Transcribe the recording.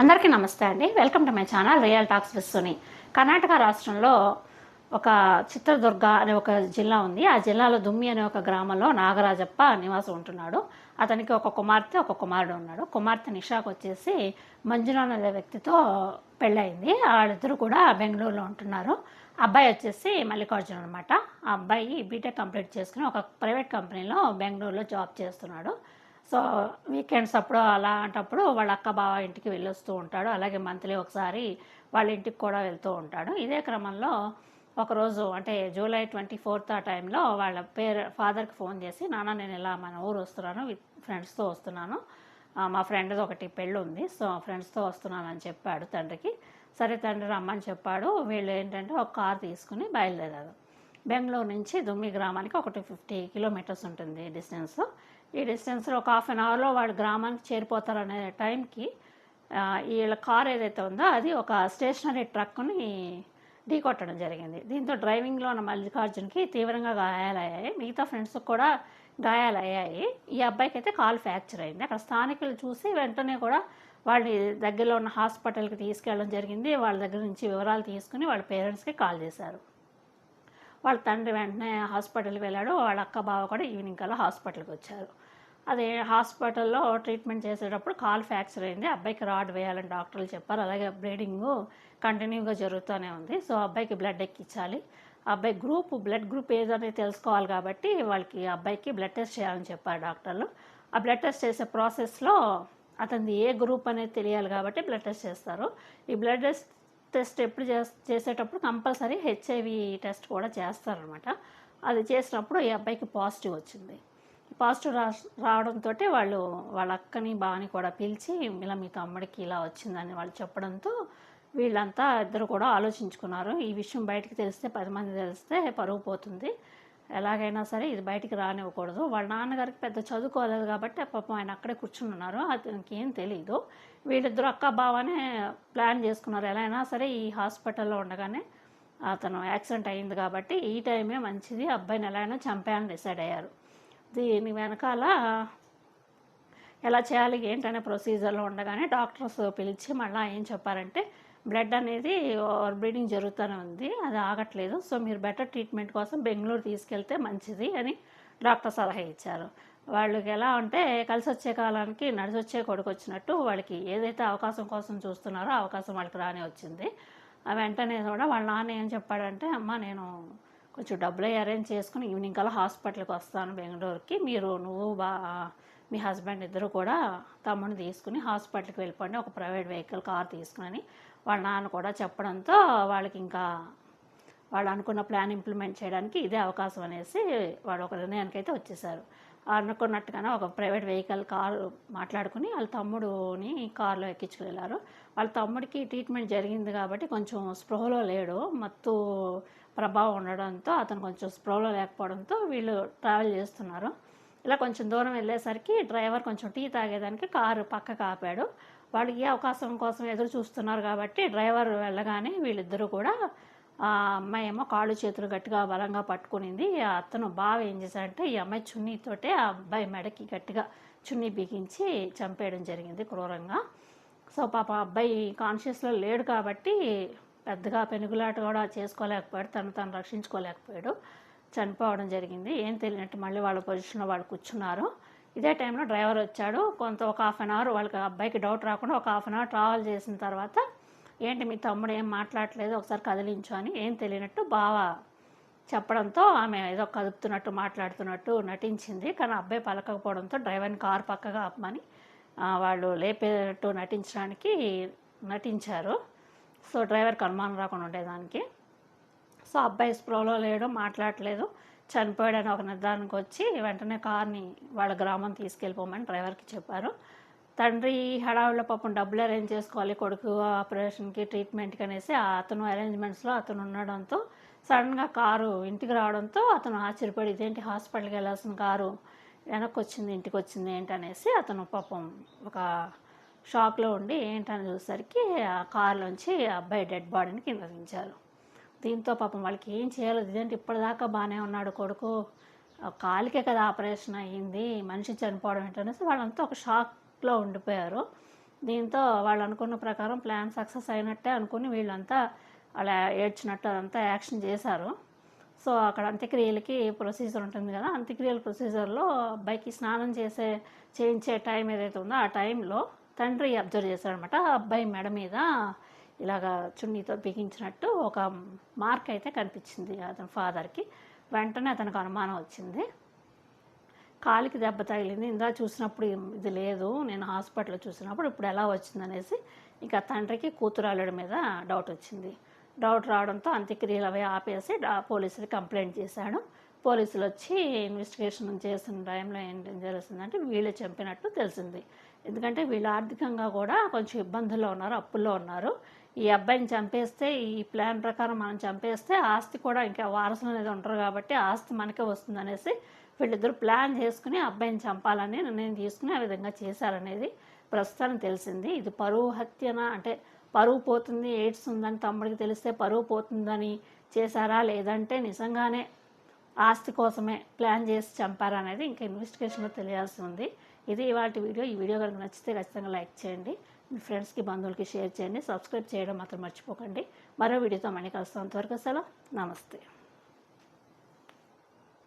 అందరికీ నమస్తే అండి. Welcome to my channel real talks with Suni. Karnataka రాష్ట్రంలో ఒక చిత్రదుర్గ అనే ఒక జిల్లా ఉంది. ఆ జిల్లాలో దుమ్మి అనే ఒక గ్రామంలో నాగరాజప్ప నివాసం ఉంటున్నాడు. అతనికి ఒక కుమార్తె ఒక కుమారుడు ఉన్నాడు. కుమార్తె నిషాకు వచ్చేసి మంజునాన్ అనే వ్యక్తితో పెళ్ళయింది. వాళ్ళిద్దరూ కూడా బెంగళూరులో ఉంటున్నారు. అబ్బాయి వచ్చేసి మల్లికార్జున అనమాట ఆ అబ్బాయి బీటెక్ కంప్లీట్ చేసుకుని ఒక ప్రైవేట్ కంపెనీలో బెంగళూరులో జాబ్ చేస్తున్నాడు. సో వీకెండ్స్ అప్పుడు అలాంటప్పుడు వాళ్ళ అక్క బావ ఇంటికి వెళ్ళొస్తూ ఉంటాడు. అలాగే మంత్లీ ఒకసారి వాళ్ళ ఇంటికి కూడా వెళ్తూ ఉంటాడు. ఇదే క్రమంలో ఒకరోజు అంటే జూలై ట్వంటీ ఫోర్త్ ఆ టైంలో వాళ్ళ పేరు ఫాదర్కి ఫోన్ చేసి నాన్న నేను ఇలా మన ఊరు వస్తున్నాను విత్ ఫ్రెండ్స్తో వస్తున్నాను. మా ఫ్రెండ్ది ఒకటి పెళ్ళి ఉంది సో ఫ్రెండ్స్తో వస్తున్నాను అని చెప్పాడు తండ్రికి. సరే తండ్రి రమ్మని చెప్పాడు. వీళ్ళు ఏంటంటే ఒక కార్ తీసుకుని బయలుదేరారు. బెంగళూరు నుంచి దుమ్మి గ్రామానికి ఒకటి ఫిఫ్టీ కిలోమీటర్స్ ఉంటుంది డిస్టెన్స్. ఈ డిస్టెన్స్లో ఒక హాఫ్ అన్ అవర్లో వాళ్ళు గ్రామానికి చేరిపోతారనే టైంకి వీళ్ళ కార్ ఏదైతే ఉందో అది ఒక స్టేషనరీ ట్రక్ని ఢీకొట్టడం జరిగింది. దీంతో డ్రైవింగ్లో ఉన్న మల్లికార్జున్కి తీవ్రంగా గాయాలయ్యాయి. మిగతా ఫ్రెండ్స్కి కూడా గాయాలయ్యాయి. ఈ అబ్బాయికి అయితే కాల్ ఫ్రాక్చర్ అయింది. అక్కడ స్థానికులు చూసి వెంటనే కూడా వాళ్ళని దగ్గరలో ఉన్న హాస్పిటల్కి తీసుకెళ్ళడం జరిగింది. వాళ్ళ దగ్గర నుంచి వివరాలు తీసుకుని వాళ్ళ పేరెంట్స్కి కాల్ చేశారు. వాళ్ళ తండ్రి వెంటనే హాస్పిటల్కి వెళ్ళాడు. వాళ్ళ అక్క బావ కూడా ఈవినింగ్ కల్లా హాస్పిటల్కి వచ్చారు. అదే హాస్పిటల్లో ట్రీట్మెంట్ చేసేటప్పుడు కాల్ ఫ్రాక్చర్ అయింది. అబ్బాయికి రాడ్ వేయాలని డాక్టర్లు చెప్పారు. అలాగే బ్లీడింగ్ కంటిన్యూగా జరుగుతూనే ఉంది. సో అబ్బాయికి బ్లడ్ ఎక్కించాలి. అబ్బాయి గ్రూప్ బ్లడ్ గ్రూప్ ఏదనేది తెలుసుకోవాలి కాబట్టి వాళ్ళకి అబ్బాయికి బ్లడ్ టెస్ట్ చేయాలని చెప్పారు డాక్టర్లు. ఆ బ్లడ్ టెస్ట్ చేసే ప్రాసెస్లో అతనిది ఏ గ్రూప్ అనేది తెలియాలి కాబట్టి బ్లడ్ టెస్ట్ చేస్తారు. ఈ బ్లడ్ టెస్ట్ టెస్ట్ ఎప్పుడు చే చేసేటప్పుడు కంపల్సరీ హెచ్ఐవి టెస్ట్ కూడా చేస్తారనమాట అది చేసినప్పుడు ఈ అబ్బాయికి పాజిటివ్ వచ్చింది. పాజిటివ్ రా రావడంతో వాళ్ళు వాళ్ళ అక్కని బావని కూడా పిలిచి ఇలా మీ తమ్ముడికి ఇలా వచ్చిందని వాళ్ళు చెప్పడంతో వీళ్ళంతా ఇద్దరు కూడా ఆలోచించుకున్నారు. ఈ విషయం బయటకు తెలిస్తే పది మంది తెలిస్తే పరుగు పోతుంది. ఎలాగైనా సరే ఇది బయటికి రానివ్వకూడదు. వాళ్ళ నాన్నగారికి పెద్ద చదువుకోలేదు కాబట్టి పాపం ఆయన అక్కడే కూర్చుని ఉన్నారు. అతనికి ఏం తెలియదు వీళ్ళిద్దరు అక్క బావనే ప్లాన్ చేసుకున్నారు. ఎలా అయినా సరే ఈ హాస్పిటల్లో ఉండగానే అతను యాక్సిడెంట్ అయింది కాబట్టి ఈ టైమే మంచిది. అబ్బాయిని ఎలా అయినా చంపేయాలని డిసైడ్ అయ్యారు. దీని వెనకాల ఎలా చేయాలి ఏంటనే ప్రొసీజర్లో ఉండగానే డాక్టర్స్ పిలిచి మళ్ళీ ఏం చెప్పారంటే బ్లడ్ అనేది ఓవర్ బ్లీడింగ్ జరుగుతూనే ఉంది అది ఆగట్లేదు. సో మీరు బెటర్ ట్రీట్మెంట్ కోసం బెంగళూరు తీసుకెళ్తే మంచిది అని డాక్టర్ సలహా ఇచ్చారు. వాళ్ళకి ఎలా అంటే కలిసి వచ్చే కాలానికి నడిచి వచ్చే కొడుకు వచ్చినట్టు వాళ్ళకి ఏదైతే అవకాశం కోసం చూస్తున్నారో అవకాశం వాళ్ళకి రానే వచ్చింది. ఆ వెంటనే కూడా వాళ్ళ నాన్న ఏం చెప్పాడంటే అమ్మ నేను కొంచెం డబ్బులు అరేంజ్ చేసుకుని ఈవినింగ్ కల్లా హాస్పిటల్కి వస్తాను బెంగళూరుకి. మీరు నువ్వు బా మీ హస్బెండ్ ఇద్దరు కూడా తమ్ముడిని తీసుకుని హాస్పిటల్కి వెళ్ళిపోండి ఒక ప్రైవేట్ వెహికల్ కార్ తీసుకుని వాళ్ళ నాన్న కూడా చెప్పడంతో వాళ్ళకి ఇంకా వాళ్ళు అనుకున్న ప్లాన్ ఇంప్లిమెంట్ చేయడానికి ఇదే అవకాశం అనేసి వాళ్ళు ఒక నిర్ణయానికి అయితే వచ్చేసారు. అనుకున్నట్టుగానే ఒక ప్రైవేట్ వెహికల్ కారు మాట్లాడుకుని వాళ్ళ తమ్ముడుని కారులో ఎక్కించుకుని వెళ్ళారు వాళ్ళ తమ్ముడికి ట్రీట్మెంట్ జరిగింది కాబట్టి కొంచెం స్పృహలో లేడు మత్తు ప్రభావం ఉండడంతో అతను కొంచెం స్పృహలో లేకపోవడంతో వీళ్ళు ట్రావెల్ చేస్తున్నారు. ఇలా కొంచెం దూరం వెళ్ళేసరికి డ్రైవర్ కొంచెం టీ తాగేదానికి కారు పక్కకు ఆపాడు. వాళ్ళు ఈ అవకాశం కోసం ఎదురు చూస్తున్నారు కాబట్టి డ్రైవర్ వెళ్ళగానే వీళ్ళిద్దరూ కూడా ఆ అమ్మాయి ఏమో కాళ్ళు చేతులు గట్టిగా బలంగా పట్టుకునింది. ఆ అతను బాగా ఏం చేశాడంటే ఈ అమ్మాయి చున్నీతోటే ఆ అబ్బాయి మెడకి గట్టిగా చున్నీ బిగించి చంపేయడం జరిగింది క్రూరంగా. సో పాప అబ్బాయి కాన్షియస్లో లేడు కాబట్టి పెద్దగా పెనుగులాట కూడా చేసుకోలేకపోయాడు. తను తను రక్షించుకోలేకపోయాడు. చనిపోవడం జరిగింది. ఏం తెలియనట్టు మళ్ళీ వాళ్ళ పొజిషన్లో వాళ్ళు కూర్చున్నారు. ఇదే టైంలో డ్రైవర్ వచ్చాడు. కొంత ఒక హాఫ్ అన్ అవర్ వాళ్ళకి అబ్బాయికి డౌట్ రాకుండా ఒక హాఫ్ అన్ అవర్ ట్రావెల్ చేసిన తర్వాత ఏంటి మీ తమ్ముడు ఏం మాట్లాడలేదు ఒకసారి కదిలించు అని ఏం తెలియనట్టు బాగా చెప్పడంతో ఆమె ఏదో కదుపుతున్నట్టు మాట్లాడుతున్నట్టు నటించింది. కానీ అబ్బాయి పలకకపోవడంతో డ్రైవర్ని కారు పక్కగా ఆపమని వాళ్ళు లేపేటట్టు నటించడానికి నటించారు. సో డ్రైవర్కి అనుమానం రాకుండా ఉండేదానికి. సో అబ్బాయి స్ప్రోలో లేడు మాట్లాడలేదు. చనిపోయాడని ఒక నిర్ధారణకు వచ్చి వెంటనే కార్ని వాళ్ళ గ్రామం తీసుకెళ్ళిపోమని డ్రైవర్కి చెప్పారు. తండ్రి హడావిడిలో పాపం డబ్బులు అరేంజ్ చేసుకోవాలి కొడుకు ఆపరేషన్కి ట్రీట్మెంట్కి అనేసి అతను అరేంజ్మెంట్స్లో అతను ఉండడంతో సడన్గా కారు ఇంటికి రావడంతో అతను ఆశ్చర్యపడి ఇదేంటి హాస్పిటల్కి వెళ్ళాల్సిన కారు? వెనక్కి వచ్చింది ఇంటికి వచ్చింది ఏంటనేసి అతను పాపం ఒక షాక్లో ఉండి ఏంటని చూసేసరికి ఆ కారులోంచి అబ్బాయి డెడ్ బాడీని కింద దించారు. దీంతో పాపం వాళ్ళకి ఏం చేయాలో ఇదేంటి ఇప్పటిదాకా బాగానే ఉన్నాడు కొడుకు. కాలికే కదా ఆపరేషన్ అయ్యింది. మనిషి చనిపోవడం ఏంటనేసి వాళ్ళంతా ఒక షాక్లో ఉండిపోయారు. దీంతో వాళ్ళు అనుకున్న ప్రకారం ప్లాన్ సక్సెస్ అయినట్టే అనుకుని వీళ్ళంతా అలా ఏడ్చినట్టు అదంతా యాక్షన్ చేశారు. సో అక్కడ అంత్యక్రియలకి ప్రొసీజర్ ఉంటుంది కదా అంత్యక్రియల ప్రొసీజర్లో అబ్బాయికి స్నానం చేసే చేయించే టైం ఏదైతే ఉందో ఆ టైంలో తండ్రి అబ్జర్వ్ చేశాడనమాట. అబ్బాయి మెడ మీద ఇలాగా చున్నీతో బిగించినట్టు ఒక మార్క్ అయితే కనిపించింది అతని ఫాదర్కి. వెంటనే అతనికి అనుమానం వచ్చింది. కాలికి దెబ్బ తగిలింది. ఇందా చూసినప్పుడు ఇది లేదు నేను హాస్పిటల్లో చూసినప్పుడు ఇప్పుడు ఎలా వచ్చిందనేసి ఇంకా తండ్రికి కూతురు మీద డౌట్ వచ్చింది. డౌట్ రావడంతో అంత్యక్రియలు అవి ఆపేసి పోలీసులు కంప్లైంట్ చేశాడు. పోలీసులు వచ్చి ఇన్వెస్టిగేషన్ చేసిన టైంలో ఏం జరుగుతుందంటే వీళ్ళు చంపినట్టు తెలిసింది. ఎందుకంటే వీళ్ళు ఆర్థికంగా కూడా కొంచెం ఇబ్బందుల్లో ఉన్నారు అప్పుల్లో ఉన్నారు. ఈ అబ్బాయిని చంపేస్తే ఈ ప్లాన్ ప్రకారం మనం చంపేస్తే ఆస్తి కూడా ఇంకా వారసులు అనేది ఉంటారు కాబట్టి ఆస్తి మనకే వస్తుంది అనేసి వీళ్ళిద్దరు ప్లాన్ చేసుకుని అబ్బాయిని చంపాలని నిర్ణయం తీసుకుని ఆ విధంగా చేశారనేది ప్రస్తుతానికి తెలిసింది. ఇది పరువు హత్యన? అంటే పరువు పోతుంది ఎయిడ్స్ ఉందని తమ్ముడికి తెలిస్తే పరువు పోతుందని చేశారా? లేదంటే నిజంగానే ఆస్తి కోసమే ప్లాన్ చేసి చంపారా అనేది ఇంకా ఇన్వెస్టిగేషన్లో తెలియాల్సి ఉంది. ఇది ఇవాటి వీడియో. ఈ వీడియో కనుక నచ్చితే ఖచ్చితంగా లైక్ చేయండి. మీ ఫ్రెండ్స్కి బంధువులకి షేర్ చేయండి సబ్స్క్రైబ్ చేయడం మాత్రం మర్చిపోకండి. మరో వీడియోతో మళ్ళీ కలుస్తాం. అంతవరకు సెలవు. నమస్తే.